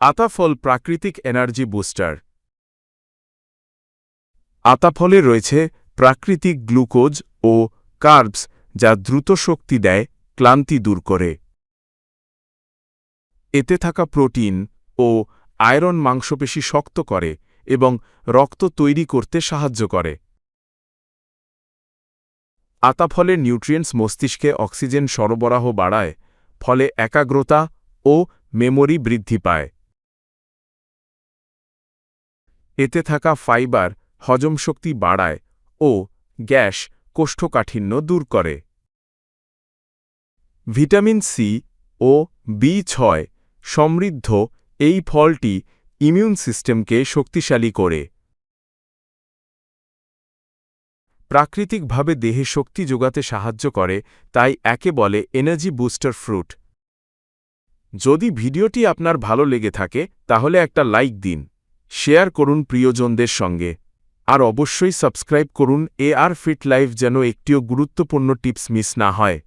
আতাফল প্রাকৃতিক energy booster. আতাফলে রয়েছে প্রাকৃতিক গ্লুকোজ ও কার্বস যা দ্রুত শক্তি দেয়, ক্লান্তি দূর করে। এতে থাকা প্রোটিন ও আয়রন মাংসপেশি শক্ত করে এবং রক্ত তৈরি করতে সাহায্য করে। আতাফলের নিউট্রিয়েন্টস মস্তিষ্কে অক্সিজেন সরবরাহ বাড়ায়, ফলে একাগ্রতা ও মেমোরি বৃদ্ধি পায়। এতে থাকা ফাইবার হজমশক্তি বাড়ায় ও গ্যাস কোষ্ঠকাঠিন্য দূর করে। ভিটামিন সি ও বি ছয় সমৃদ্ধ এই ফলটি ইমিউন সিস্টেমকে শক্তিশালী করে। প্রাকৃতিকভাবে দেহে শক্তি যোগাতে সাহায্য করে, তাই একে বলে এনার্জি বুস্টার ফ্রুট। যদি ভিডিওটি আপনার ভালো লেগে থাকে, তাহলে একটা লাইক দিন। শেয়ার করুন প্রিয়জনদের সঙ্গে। আর অবশ্যই সাবস্ক্রাইব করুন এ আর ফিট লাইফ যেন একটিও গুরুত্বপূর্ণ টিপস মিস না হয়।